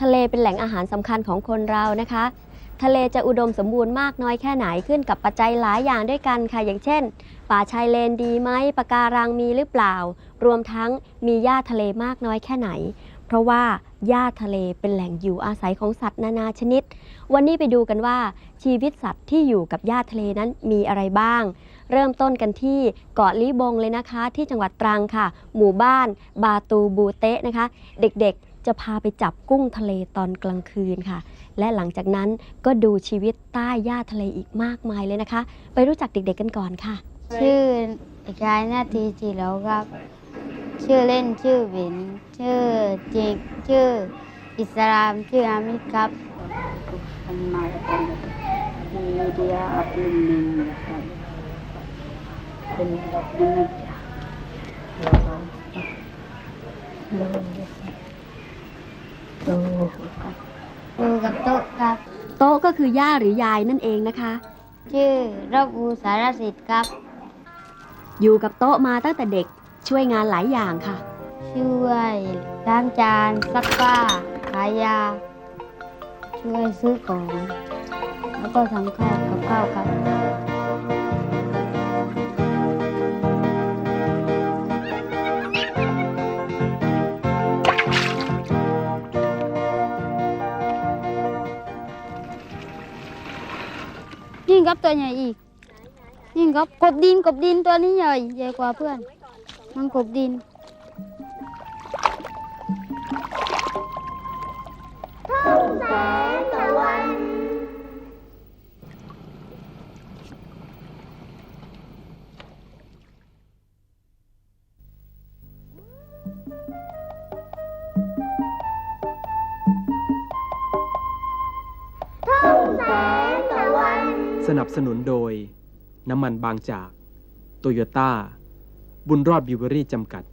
ทะเลเป็นแหล่งอาหารสำคัญของคนเรานะคะ ทะเลจะอุดมสมบูรณ์มากน้อยแค่ไหนขึ้นกับปัจจัยหลายอย่างด้วยกันค่ะ อย่างเช่น ป่าชายเลนดีไหมปะการังมีหรือเปล่า รวมทั้งมีหญ้าทะเลมากน้อยแค่ไหน เพราะว่าหญ้าทะเลเป็นแหล่งอยู่อาศัยของสัตว์นานาชนิด วันนี้ไปดูกันว่า ชีวิตสัตว์ที่อยู่กับหญ้าทะเลนั้นมีอะไรบ้าง เริ่มต้นกันที่เกาะลิบงเลยนะคะ ที่จังหวัดตรังค่ะ หมู่บ้าน บาตูบูเตะนะคะ เด็กๆ จะพาไปจับกุ้งทะเลตอนกลางคืนค่ะ และหลังจากนั้นก็ดูชีวิตใต้หญ้าทะเลอีกมากมายเลยนะคะ ไปรู้จักเด็กๆกันก่อนค่ะ ชื่อเด็กชายนาทีจีเหลาครับ ชื่อเล่นชื่อเบนชื่อจริงชื่ออิสลามชื่ออามิดครับ media uploading dan mengajar tuh อยู่กับโต๊ะครับ โต๊ะก็คือย่าหรือยายนั่นเองนะคะ ชื่อรบูสารสิทธิ์ครับ อยู่กับโต๊ะมาตั้งแต่เด็กช่วยงานหลายอย่างค่ะ ช่วยล้างจานซักผ้าขายยา ช่วยซื้อของ แล้วก็ทำข้าวกับข้าวครับ นี่ครับตัวใหญ่อีกนี่ครับกบดินกบดินตัวนี้ใหญ่ใหญ่กว่าเพื่อน มันกบดิน สนับสนุนโดย น้ำมันบางจาก โตโยต้า บุญรอดบิวเวอรี่จำกัด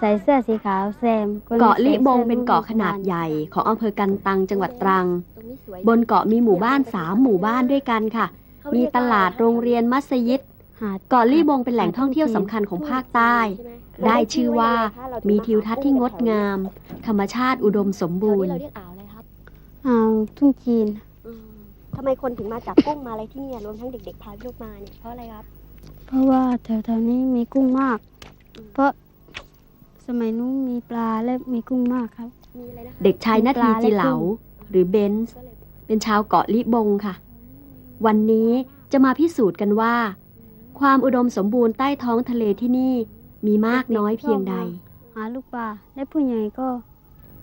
ใส่เสื้อสีขาวแซมคนเกาะลิบงใส่สื้อเป็นเกาะขนาดใหญ่ของอำเภอกันตังจังหวัดตรังตรงนี้สวยบนเกาะมีหมู่บ้านสามหมู่บ้านด้วยกันค่ะ มีตลาดโรงเรียนมัสยิดหาดเกาะลี่บงเป็นแหล่งท่องเที่ยวสำคัญของภาคใต้ ได้ชื่อว่ามีทิวทัศน์ที่งดงาม ธรรมชาติอุดมสมบูรณ์เราเรียกอ่าวอะไรครับอ่าวทุ่งจีนทำไมคนถึงมาจับกุ้งมาอะไรที่นี่รวมทั้งเด็กๆพาลูกมาเนี่ยเพราะอะไรครับ เพราะว่าแถวๆนี้มีกุ้งมาก เพราะส มัยนู้นมีปลาและมีกุ้งมากครับ มีอะไรนะคะ เด็กชายนาทีจีเหลา หรือเบนซ์เป็นชาวเกาะลิบงค่ะ วันนี้จะมาพิสูจน์กันว่า ความอุดมสมบูรณ์ใต้ท้องทะเลที่นี่มีมากน้อยเพียงใด หาลูกปลาและผู้ใหญ่ก็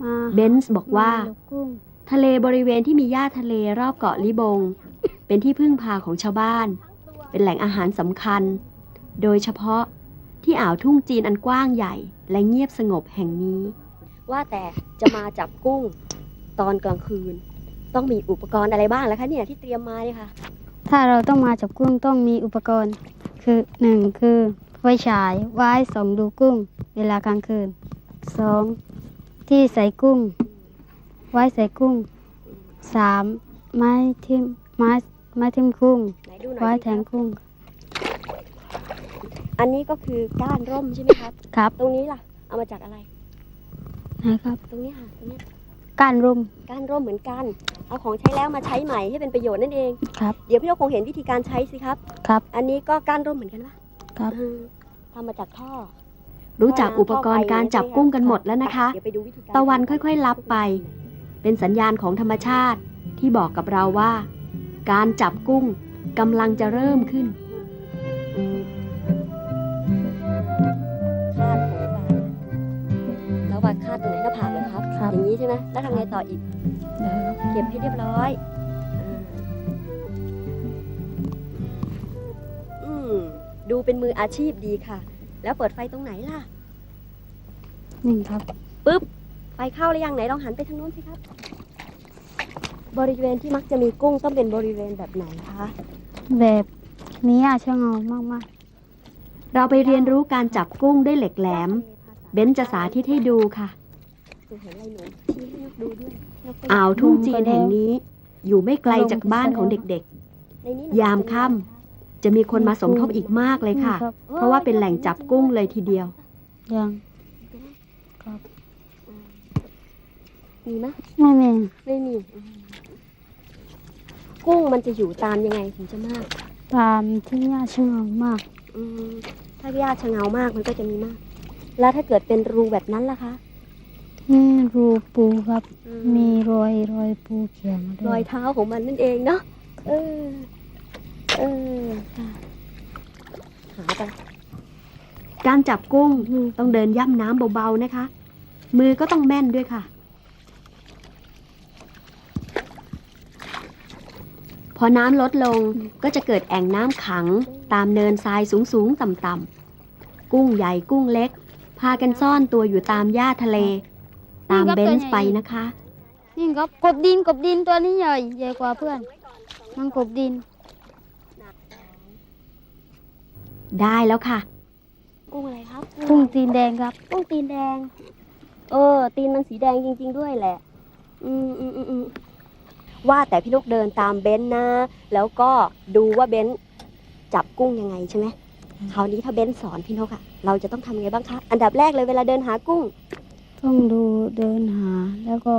มาเบนซ์บอกว่าหลูกกุ้งทะเลบริเวณที่มีหญ้าทะเลรอบเกาะลิบง เป็นที่พึ่งพาของชาวบ้าน เป็นแหล่งอาหารสำคัญ โดยเฉพาะ ที่อ่าวทุ่งจีนอันกว้างใหญ่ และเงียบสงบแห่งนี้ ว่าแต่จะมาจับกุ้งตอนกลางคืน ต้องมีอุปกรณ์อะไรบ้างแล้วคะเนี่ยที่เตรียมมาเนี่ยค่ะถ้าเราต้องมาจับกุ้งต้องมีอุปกรณ์ คือหนึ่งคือไฟฉายไว้ส่องดูกุ้ง เวลากลางคืนสองที่ใส่กุ้ง ไว้ใส่กุ้งสามไม้ทิ่มไม้ไม้ทิ่มกุ้งไหนดูหน่ไว้อยแทงกุ้ง อันนี้ก็คือก้านร่มใช่ไหมครับ ครับ ตรงนี้ล่ะ เอามาจากอะไร นะครับ ตรงนี้ค่ะตรงนี้ก้านร่ม ก้านร่มเหมือนกัน เอาของใช้แล้วมาใช้ใหม่ให้เป็นประโยชน์นั่นเอง ครับ เดี๋ยวพี่นกคงเห็นวิธีการใช้สิครับ ครับ อันนี้ก็ก้านร่มเหมือนกันปะครับเออทำมาจากท่อ รู้จักอุปกรณ์การจับกุ้งกันหมดแล้วนะคะเดี๋ยวไปดูวิธีการตะวันค่อยๆลับไป เป็นสัญญาณของธรรมชาติที่บอกกับเราว่า การจับกุ้งกำลังจะเริ่มขึ้น แล้วว่าคาดตรงไหนหน้าผากเลยครับ ครับ อย่างนี้ใช่ไหมแล้วทำไงต่ออีก เก็บให้เรียบร้อยอ่าอืมดูเป็นมืออาชีพดีค่ะ แล้วเปิดไฟตรงไหนล่ะ หนึ่งครับ ปึ๊บไปเข้าหรือยังไหนลองหันไปทางโน้นสิครับ บริเวณที่มักจะมีกุ้งต้องเป็นบริเวณแบบไหนคะ แบบนี้อะช่างเอามากเราไปเรียนรู้การจับกุ้งด้วยเหล็กแหลม เบนจะสาธิตให้ดูค่ะ อ่าวทุ่งจีนแห่งนี้ อยู่ไม่ไกลจากบ้านของเด็กๆ ยามค่ำจะมีคนมาสมทบอีกมากๆเลยค่ะนี่รับเพราะว่าเป็นแหล่งจับกุ้งเลยทีเดียว ยังครับมีไหมไม่มีไม่มี กุ้งมันจะอยู่ตามยังไงถึงจะมาก ตามที่ย่าช่างเอามาก อืมถ้าหญ้าชะเงามากมันก็จะมีมาก แล้วถ้าเกิดเป็นรูแบบนั้นล่ะคะนี่รูปูครับ อืมีรอยรอยปูเขียวมาด้รวอยยเท้าของมันนั่นเองเนาะเออเออค่ะหาไปการจับกุ้งต้องเดินย่ำน้ำเบาๆนะคะ มือก็ต้องแม่นด้วยค่ะ พอน้ำลดลงก็จะเกิดแอ่งน้ำขังตามเนินทรายสูงๆ ต่ำๆกุ้งใหญ่กุ้งเล็ก พากันซ่อนตัวอยู่ตามหญ้าทะเล ตามเบนซ์ไปนะคะ นี่ครับกบดินกบดินตัวนี้ใหญ่ใหญ่กว่าเพื่อน มันกบดิน ได้แล้วค่ะ กุ้งอะไรครับกุ้งตีนแดงครับ กุ้งตีนแดง เออ ตีนมันสีแดงจริง ๆ ด้วยแหละ อืมอืมอืมอืมว่าแต่พี่ลูกเดินตามเบนซ์นะ แล้วก็ดูว่าเบนซ์จับกุ้งยังไงใช่ไหม คราวนี้ถ้าเบนซ์สอนพี่นกอะเราจะต้องทำไงบ้างคะ อันดับแรกเลยเวลาเดินหากุ้ง ต้องดูเดินหา แล้วก็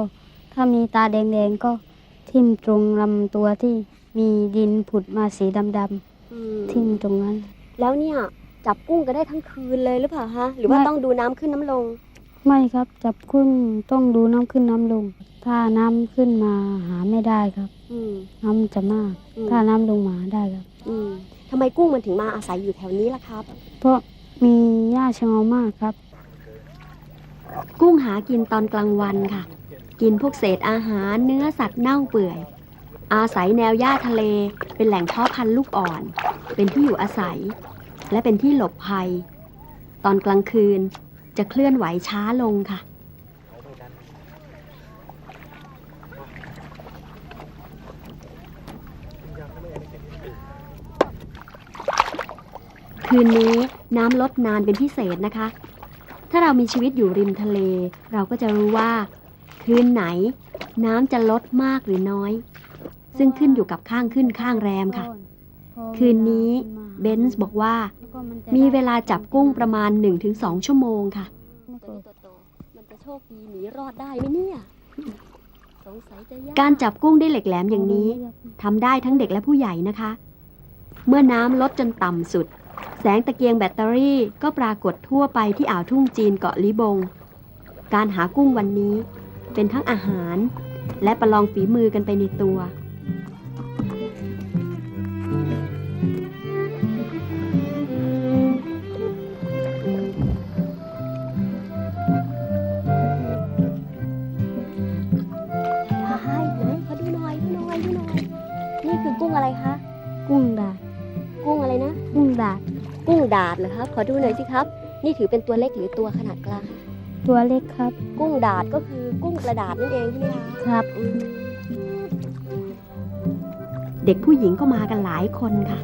ถ้ามีตาแดงๆก็ทิ่มตรงลำตัวที่มีดินผุดมาสีดำอืมๆทิ่มตรงนั้น แล้วเนี่ยจับกุ้งก็ได้ทั้งคืนเลยหรือเปล่าฮะหรือว่าไม่ ต้องดูน้ำขึ้นน้ำลง ไม่ครับจับกุ้งต้องดูน้ำขึ้นน้ำลงถ้าน้ำขึ้นมาหาไม่ได้ครับ อืม น้ำจะมาก อืม ถ้าน้ำลงมาได้ครับ อืมทำไมกุ้งมันถึงมาอาศัยอยู่แถวนี้ล่ะครับ เพราะมีหญ้าชะเงามากครับ กุ้งหากินตอนกลางวันค่ะ กินพวกเศษอาหารเนื้อสัตว์เน่าเปื่อย อาศัยแนวหญ้าทะเล เป็นแหล่งเพาะพันธุ์ลูกอ่อน เป็นที่อยู่อาศัย และเป็นที่หลบภัย ตอนกลางคืนจะเคลื่อนไหวช้าลงค่ะ คืนนี้น้ำลดนานเป็นพิเศษนะคะ ถ้าเรามีชีวิตอยู่ริมทะเล เราก็จะรู้ว่า คืนไหน น้ำจะลดมากหรือน้อย ซึ่งขึ้นอยู่กับข้างขึ้นข้างแรมค่ะ คืนนี้เบนซ์บอกว่า มีเวลาจับกุ้งประมาณ 1-2 ชั่วโมงค่ะมันจะโชคดีหนีรอดได้ไหมเนี่ย สงสัยจะยากการจับกุ้งด้วยเหล็กแหลมอย่างนี้ทำได้ทั้งเด็กและผู้ใหญ่นะคะ เมื่อน้ำลดจนต่ำสุด แสงตะเกียงแบตเตอรี่ก็ปรากฏทั่วไปที่อ่าวทุ่งจีนเกาะลิบง การหากุ้งวันนี้เป็นทั้งอาหาร และประลองฝีมือกันไปในตัว ขอดูหน่อยสิครับ นี่ถือเป็นตัวเล็กหรือตัวขนาดกลาง ตัวเล็กครับ กุ้งดาดก็คือกุ้งกระดาษนั่นเองใช่ไหมคะครับอืมเด็กผู้หญิงก็มากันหลายคนค่ะ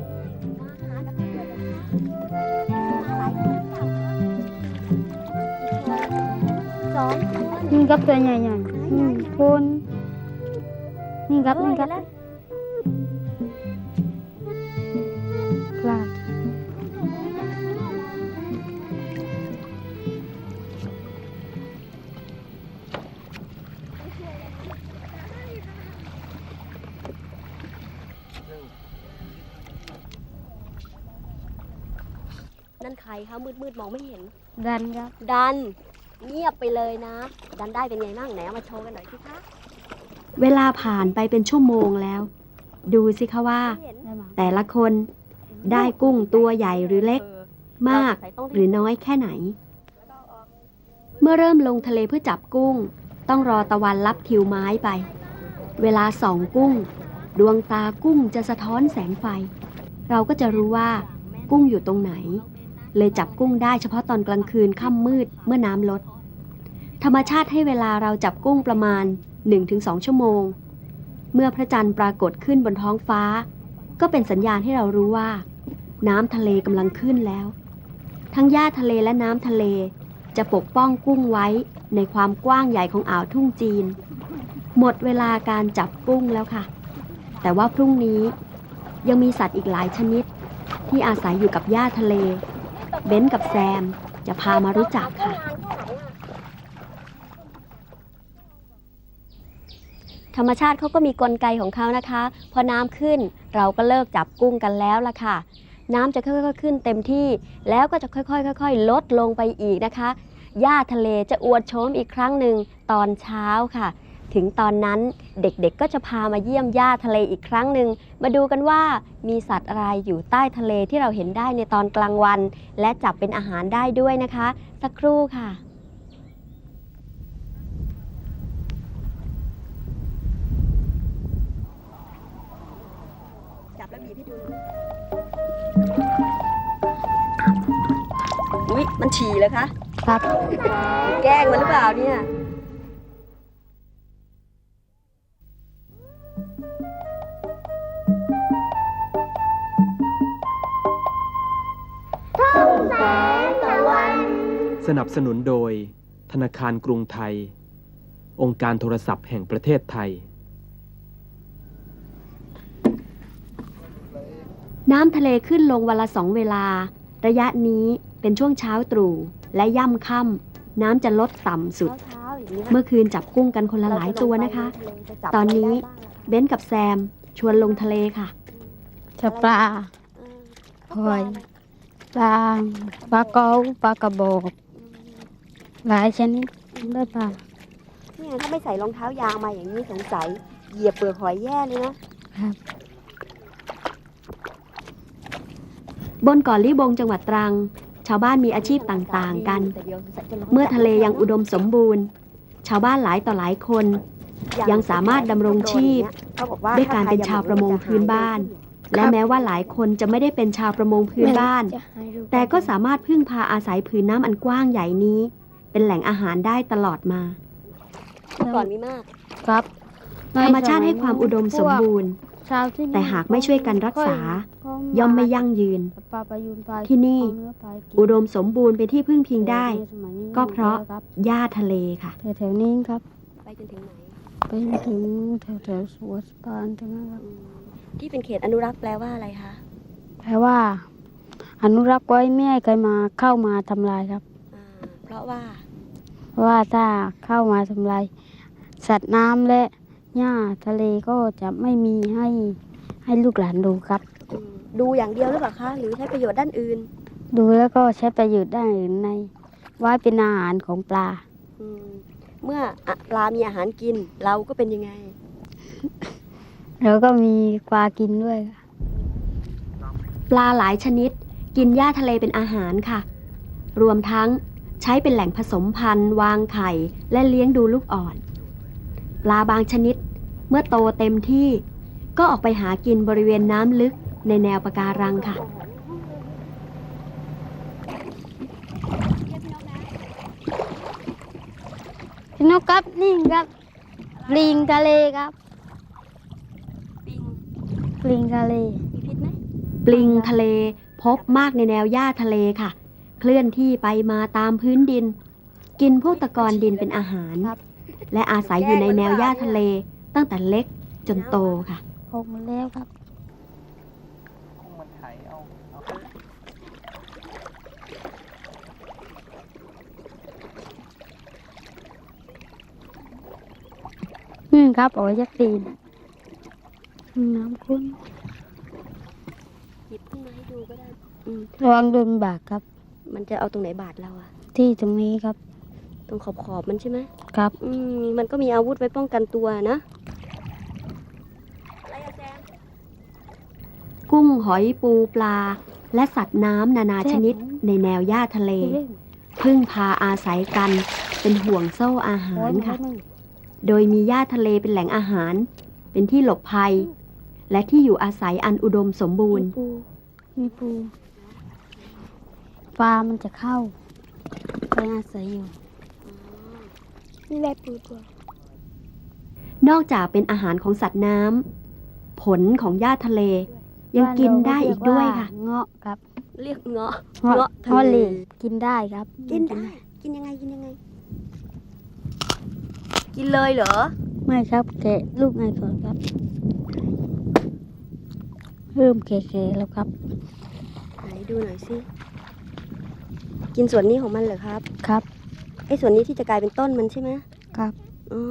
สองคนนี่ครับตัวใหญ่ๆนี่คุณนี่ครับนี่ครับกล รคะมืดมืดๆมองไม่เห็น ดันครับ ดัน เงียบไปเลยนะ ดันได้เป็นไงบ้างไหนเอามาโชว์กันหน่อยสิคะเวลาผ่านไปเป็นชั่วโมงแล้ว ดูสิคะว่าได้มาแต่ละคนได้กุ้งตัวใหญ่หรือเล็ก มากหรือน้อยแค่ไหน เมื่อเริ่มลงทะเลเพื่อจับกุ้ง ต้องรอตะวันรับทิวไม้ไป เวลาส่องกุ้ง ดวงตากุ้งจะสะท้อนแสงไฟ เราก็จะรู้ว่า กุ้งอยู่ตรงไหน เลยจับกุ้งได้เฉพาะตอนกลางคืนค่ำมืดเมื่อน้ำลด ธรรมชาติให้เวลาเราจับกุ้งประมาณ 1-2 ชั่วโมง เมื่อพระจันทร์ปรากฏขึ้นบนท้องฟ้า ก็เป็นสัญญาณให้เรารู้ว่า น้ำทะเลกำลังขึ้นแล้ว ทั้งหญ้าทะเลและน้ำทะเลจะปกป้องกุ้งไว้ในความกว้างใหญ่ของอ่าวทุ่งจีน หมดเวลาการจับกุ้งแล้วค่ะ แต่ว่าพรุ่งนี้ยังมีสัตว์อีกหลายชนิดที่อาศัยอยู่กับหญ้าทะเล เบนซ์กับแซม จะพามารู้จักค่ะ ธรรมชาติเขาก็มีกลไกของเขานะคะ พอน้ำขึ้นเราก็เลิกจับกุ้งกันแล้วล่ะค่ะ น้ำจะค่อยๆขึ้นเต็มที่ แล้วก็จะค่อยๆค่อยๆ ลดลงไปอีกนะคะหญ้าทะเลจะอวดโฉมอีกครั้งหนึ่งตอนเช้าค่ะ ถึงตอนนั้นเด็กๆก็จะพามาเยี่ยมหญ้าทะเลอีกครั้งหนึ่งมาดูกันว่ามีสัตว์อะไรอยู่ใต้ทะเลที่เราเห็นได้ในตอนกลางวัน และจับเป็นอาหารได้ด้วยนะคะ สักครู่ค่ะจับแล้วบีบให้ดูอุ้ยมันฉี่เลยคะครับแกล้งมันหรือเปล่าเนี่ย สนับสนุนโดย ธนาคารกรุงไทย องค์การโทรศัพท์แห่งประเทศไทย น้ำทะเลขึ้นลงวันละสองเวลา ระยะนี้เป็นช่วงเช้าตรู่และย่ำค่ำน้ำจะลดต่ำสุด เมื่อคืนจับกุ้งกันคนละหลายตัวนะคะ ตอนนี้เบนซ์กับแซมชวนลงทะเลค่ะจะปลาหอยปลาปลาเก๋าปลากระบอก หลายชนิดได้ปลานี่ถ้าไม่ใส่รองเท้ายางมาอย่างนี้สงสัยเหยียบเปลือกหอยแย่เลยนะครับ บนเกาะลิบงจังหวัดตรัง ชาวบ้านมีอาชีพต่างๆกัน เมื่อทะเลยังอุดมสมบูรณ์ ชาวบ้านหลายต่อหลายคน ยังสามารถดำรงชีพด้วยการเป็นชาวประมงพื้นบ้าน และแม้ว่าหลายคนจะไม่ได้เป็นชาวประมงพื้นบ้าน แต่ก็สามารถพึ่งพาอาศัยผืนน้ำอันกว้างใหญ่นี้ เป็นแหล่งอาหารได้ตลอดมาก่อนมีมาก ครับธรรมชาติให้ความอุดมสมบูรณ์ ชาวที่นี่แต่หากไม่ช่วยกันรักษา ย่อมไม่ยั่งยืน ปลาประยุนปลาที่นี่ เอาเนื้อปลากินอุดมสมบูรณ์เป็นที่พึ่งพิงได้ในสมัยนี้ก็เพราะครับหญ้าทะเลค่ะ แถวๆนี้ครับ ไปจนถึงไหนไปถึงแถวๆสวนสปานตรงนั้นครับที่เป็นเขตอนุรักษ์แปลว่าอะไรคะแปลว่า อนุรักษ์ไว้ไม่ให้ใครมาเข้ามาทำลายครับ อ่าเพราะว่าเพราะ ว่าถ้าเข้ามาทำลายสัตว์น้ำและหญ้าทะเลก็จะไม่มีให้ให้ลูกหลานดูครับอืมดูอย่างเดียวหรือเปล่าคะ หรือใช้ประโยชน์ด้านอื่น ดูแล้วก็ใช้ประโยชน์ด้านอื่นในไว้เป็นอาหารของปลาอืมเมื่ออะปลามีอาหารกินเราก็เป็นยังไงแล้วก็มีปลากินด้วยค่ะปลาหลายชนิด กินหญ้าทะเลเป็นอาหารค่ะ รวมทั้ง ใช้เป็นแหล่งผสมพันธุ์ วางไข่ และเลี้ยงดูลูกอ่อน ปลาบางชนิด เมื่อโตเต็มที่ ก็ออกไปหากินบริเวณน้ำลึกในแนวปะการังค่ะพี่นกครับนี่ครับปลิงทะเลครับปิงปลิงทะเลมีพิษไหมปลิงทะเลพบมากในแนวหญ้าทะเลค่ะ เคลื่อนที่ไปมาตามพื้นดิน กินพวกตะกอนดินเป็นอาหารครับและอาศัยอยู่ในแนวหญ้าทะเล ตั้งแต่เล็กจนโตค่ะออกมาแล้วครับอืมครับโอ้ยยักษ์ตีนน้ำคุ้นหยิบขึ้นมาให้ดูก็ได้อืมระวังโดนบากครับ มันจะเอาตรงไหนบาดเราอะที่ตรงนี้ครับ ตรงขอบขอบๆมันใช่ไหมครับ อืมมันก็มีอาวุธไว้ป้องกันตัวนะกุ้งหอยปูปลา และสัตว์น้ำนานาชนิดในแนวหญ้าทะเล พึ่งพาอาศัยกันเป็นห่วงโซ่อาหารค่ะ โดยมีหญ้าทะเลเป็นแหล่งอาหาร เป็นที่หลบภัย และที่อยู่อาศัยอันอุดมสมบูรณ์ มีปูมี ปูปลามันจะเข้าไปอาศัยอยู่นี่ได้ปูตัวนอกจากเป็นอาหารของสัตว์น้ำผลของหญ้าทะเล ยังกินได้อีกด้วยค่ะ เงาะครับ เรียกเงาะเงาะเงาะทะเลเงาะเหลกินได้ครับ กินได้ กินยังไงกินยังไง กินเลยเหรอ ไม่ครับแกะลูกไงก่อนครับเริ่มแก่ๆแล้วครับ ไหนดูหน่อยสิ กินส่วนนี้ของมันเหรอครับ ครับ ไอ้ส่วนนี้ที่จะกลายเป็นต้นมันใช่ไหมครับ อ๋อ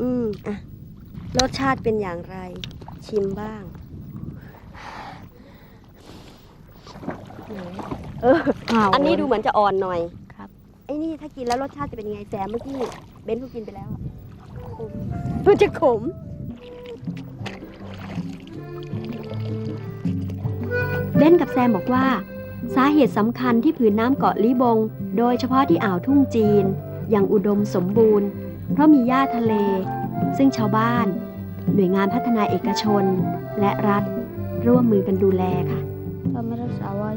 อืม อะ รสชาติเป็นอย่างไร ชิมบ้างไหนเออ อันนี้ดูเหมือนจะอ่อนหน่อย ครับ ไอ้นี่ถ้ากินแล้วรสชาติจะเป็นยังไงแซมเมื่อกี้เบนซ์เขากินไปแล้วอะขมมันจะขมเบนซ์กับแซมบอกว่า สาเหตุสำคัญที่ผืนน้ำเกาะลิบง โดยเฉพาะที่อ่าวทุ่งจีน อย่างอุดมสมบูรณ์ เพราะมีหญ้าทะเล ซึ่งชาวบ้าน หน่วยงานพัฒนาเอกชน และรัฐ ร่วมมือกันดูแลค่ะถ้าไม่รักษาไว้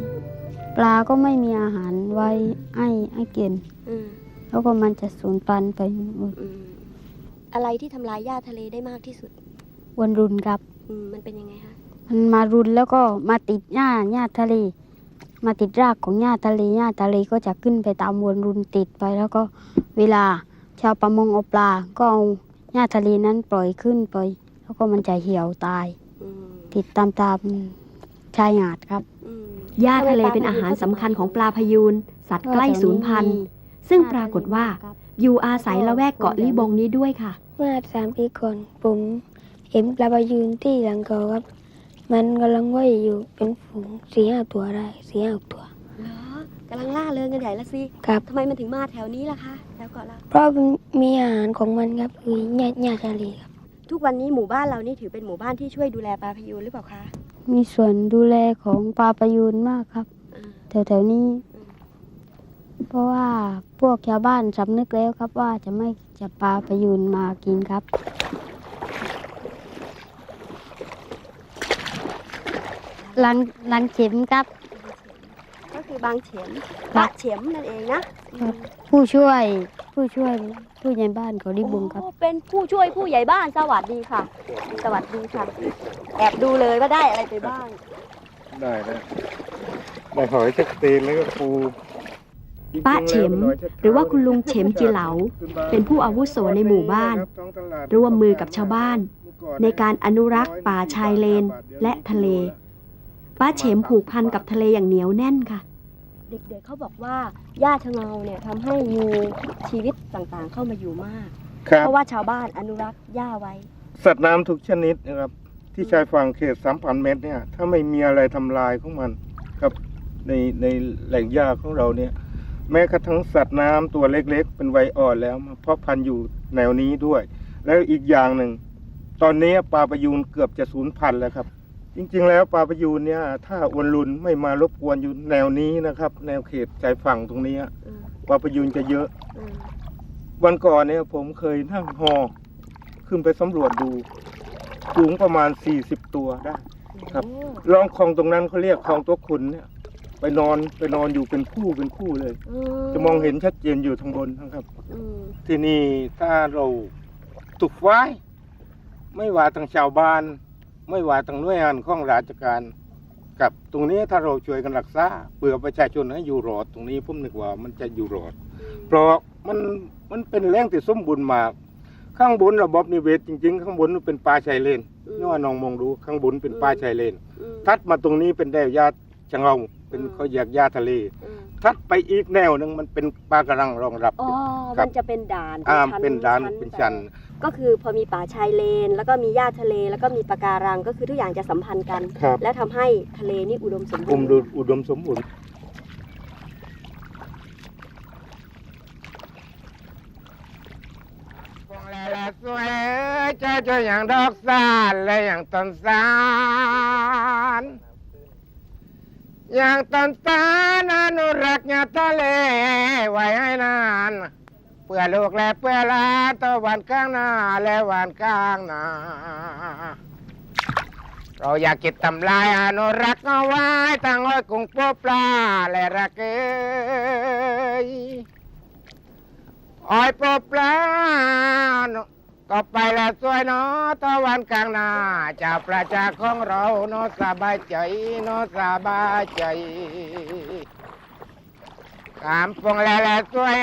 ปลาก็ไม่มีอาหารไว้ให้ให้กินอืมแล้วก็มันจะสูญพันธุ์ไปหมดอืมอะไรที่ทำลายหญ้าทะเลได้มากที่สุดวันรุนครับอืมมันเป็นยังไงคะมันมารุนแล้วก็มาติดหญ้าหญ้าทะเล มาติดรากของหญ้าทะเลหญ้าทะเลก็จะขึ้นไปตามวนรุนติดไป แล้วก็เวลาชาวประมงเอาปลา ก็เอาหญ้าทะเลนั้นปล่อยขึ้นไป แล้วก็มันจะเหี่ยวตายอืมติดตามตามชายหาดครับอืมหญ้าทะเลเป็นอาหารสำคัญของปลาพยูนสัตว์ใกล้สูญพันธุ์ซึ่งปรากฏว่าอยู่อาศัยละแวกเกาะลิบงนี้ด้วยค่ะ เมื่อสามปีก่อนผมเห็นปลาพยูนที่หลังเกาครับ มันกำลังว่ายอยู่เป็นฝูงสี่ห้าตัวได้สี่ห้าตัว เหรอกำลังล่าเริงกันใหญ่ละสิครับ ทำไมมันถึงมาแถวนี้ล่ะคะแถวเกาะเราเพราะมันมีอาหารของมันครับคือหญ้าหญ้าทะเลครับ ทุกวันนี้หมู่บ้านเรานี่ถือเป็นหมู่บ้านที่ช่วยดูแลปลาพยูนหรือเปล่าคะมีส่วนดูแลของปลาประยูนมากครับ อ่า แถวๆนี้ อืม เพราะว่าพวกชาวบ้านสำนึกแล้วครับว่าจะไม่จับปลาประยูนมากินครับ ลังลังเข็มครับ ก็คือบางเฉมครับบะเฉมนั่นเองนะครับผู้ช่วย ผู้ช่วยผู้ใหญ่บ้านเขาดิบุงครับ โอ้เป็นผู้ช่วยผู้ใหญ่บ้านสวัสดีค่ะ สวัสดีค่ะ แอบดูเลยว่าได้อะไรไปบ้าง ได้นะได้หอยชักตีนแล้วก็ปูป้าเฉมหรือว่าคุณลุงเฉมจิเหลา เป็นผู้อาวุโสในหมู่บ้าน ร่วมมือกับชาวบ้าน ในการอนุรักษ์ป่าชายเลนและทะเล ป้าเฉมผูกพันกับทะเลอย่างเหนียวแน่นค่ะ เด็กๆเขาบอกว่าหญ้าชะเงาเนี่ยทำให้มีชีวิตต่างๆเข้ามาอยู่มาก ครับเพราะว่าชาวบ้านอนุรักษ์หญ้าไว้ สัตว์น้ำทุกชนิดนะครับ ที่ชายฝั่งเขตสามพันเมตรเนี่ย ถ้าไม่มีอะไรทำลายของมันครับในในแหล่งหญ้าของเราเนี่ย แม้กระทั่งสัตว์น้ำตัวเล็กๆ เป็นวัยอ่อนแล้วมาเพาะพันธุ์อยู่แนวนี้ด้วย แล้วอีกอย่างหนึ่ง ตอนนี้ปลาประยูนเกือบจะสูญพันธุ์แล้วครับ จริงๆ แล้วปลาประยูนเนี่ยถ้าอวนรุนไม่มารบกวนอยู่แนวนี้นะครับ แนวเขตชายฝั่งตรงนี้อืมปลาประยูนจะเยอะ อืมวันก่อนเนี่ยผมเคยนั่งฮอขึ้นไปสำรวจดูสูงประมาณ 40 ตัวได้ ครับ โอ้ลองคลองตรงนั้นเขาเรียกคลองตัวขุนเนี่ย ไปนอนไปนอนอยู่เป็นคู่เป็นคู่เลย จะมองเห็นชัดเจนอยู่ทางบนนะครับ อืมที่นี่ถ้าเราตุกไว้ ไม่ว่าทางชาวบ้าน ไม่ว่าทางหน่วยงานของราชการกับตรงนี้ถ้าเราช่วยกันรักษาเพื่อประชาชนให้อยู่รอดตรงนี้ผมนึกว่ามันจะอยู่รอด เพราะมันมันเป็นแหล่งที่สมบูรณ์มาก ข้างบนระบบนิเวศจริง ๆ ข้างบนมันเป็นป่าชายเลนนี่ว่าน้องมองดูข้างบนเป็นป่าชายเลนอืมทัดมาตรงนี้เป็นแนวยา ชะเงาเป็นอืม เขาแยกยาทะเล อืมทัดไปอีกแนวหนึงมันเป็นปลากระรังรองรับอ๋อครับมันจะเป็นด่านอ่าชั้เป็นด่านชั้เป็นชั้นไปก็คือพอมีป่าชายเลน แล้วก็มีหญ้าทะเล แล้วก็มีปะการัง ก็คือทุกอย่างจะสัมพันธ์กัน ครับ และทำให้ทะเลนี่อุดมสมบูอุรมณ์ดูอุดมสมบูรณ์ฟองแล้วละสวยเจ้าเจ้าอย่างดอกสานและอย่างต้นสาน อย่างต้นสานอนุรักษ์ญาทะเลไว้ให้นานเพื่อลูกและเพื่อหลานตะวันกลางหน้าและวันกลางหน้า เราอยากกิดทำลายอนุรักษ์เอาไว้ตั้งอ้กุ้งปูปลาและระเกยอ้อยปลบปลา ต่อไปและสวยเนาะตะวันกลางนาจะประจักษ์ของเราเนาะสบายใจเนาะสบายใจกามปงแลแลสวย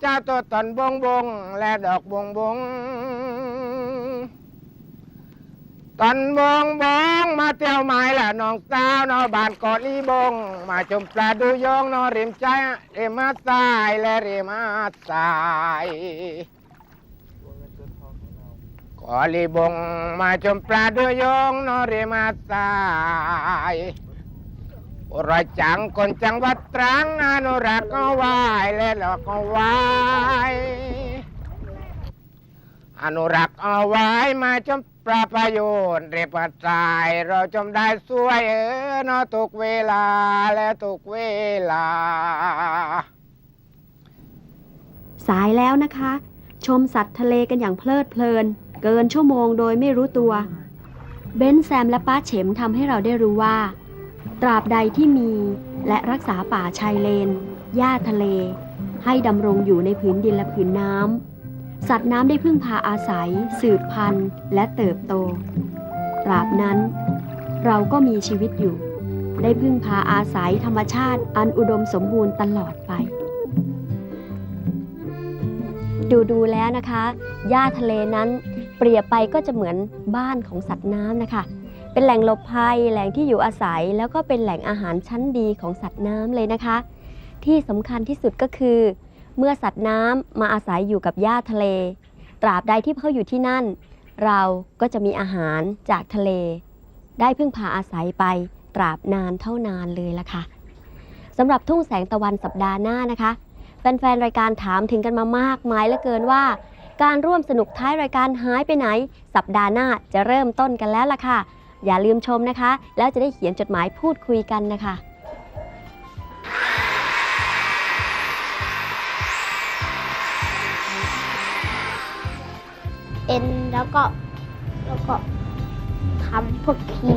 เจ้าตัวตนบงบงและดอกบงบงตอนบงบงมาเที่ยวไม้ละน้องสาวนอบ้านกอดลีบง มาชมปลาดูยองนอริมใจริมมาสายและริมมาสาย กอลีบงมาชมปลาดูยองนอริมาสายรอยจังคนจังวัดตรังอนุรักษ์ก็ไหวและหลอกก็ไหวอนุรักษ์เอาไว้มาชมปลาประโยชน์เรียบว่ายเราชมได้สวยเออนอทุกเวลาและทุกเวลา สายแล้วนะคะ ชมสัตว์ทะเลกันอย่างเพลิดเพลิน เกินชั่วโมงโดยไม่รู้ตัว เบนแซมและป้าเฉมทำให้เราได้รู้ว่า ตราบใดที่มีและรักษาป่าชายเลน หญ้าทะเล ให้ดำรงอยู่ในผืนดินและผืนน้ำ สัตว์น้ำได้พึ่งพาอาศัย สืบพันธุ์ และเติบโต ตราบนั้น เราก็มีชีวิตอยู่ ได้พึ่งพาอาศัยธรรมชาติอันอุดมสมบูรณ์ตลอดไปดูดูแล้วนะคะ หญ้าทะเลนั้น เปรียบไปก็จะเหมือนบ้านของสัตว์น้ำนะคะ เป็นแหล่งหลบภัยแหล่งที่อยู่อาศัย แล้วก็เป็นแหล่งอาหารชั้นดีของสัตว์น้ำเลยนะคะ ที่สำคัญที่สุดก็คือ เมื่อสัตว์น้ำมาอาศัยอยู่กับหญ้าทะเล ตราบใดที่เขาอยู่ที่นั่น เราก็จะมีอาหารจากทะเล ได้พึ่งพาอาศัยไปตราบนานเท่านานเลยล่ะค่ะสำหรับทุ่งแสงตะวันสัปดาห์หน้านะคะ แฟนๆ รายการถามถึงกันมามากมายเหลือเกินว่า การร่วมสนุกท้ายรายการหายไปไหน สัปดาห์หน้าจะเริ่มต้นกันแล้วล่ะค่ะ อย่าลืมชมนะคะ แล้วจะได้เขียนจดหมายพูดคุยกันนะคะเอ็นแล้วก็แล้วก็ทำพวกคี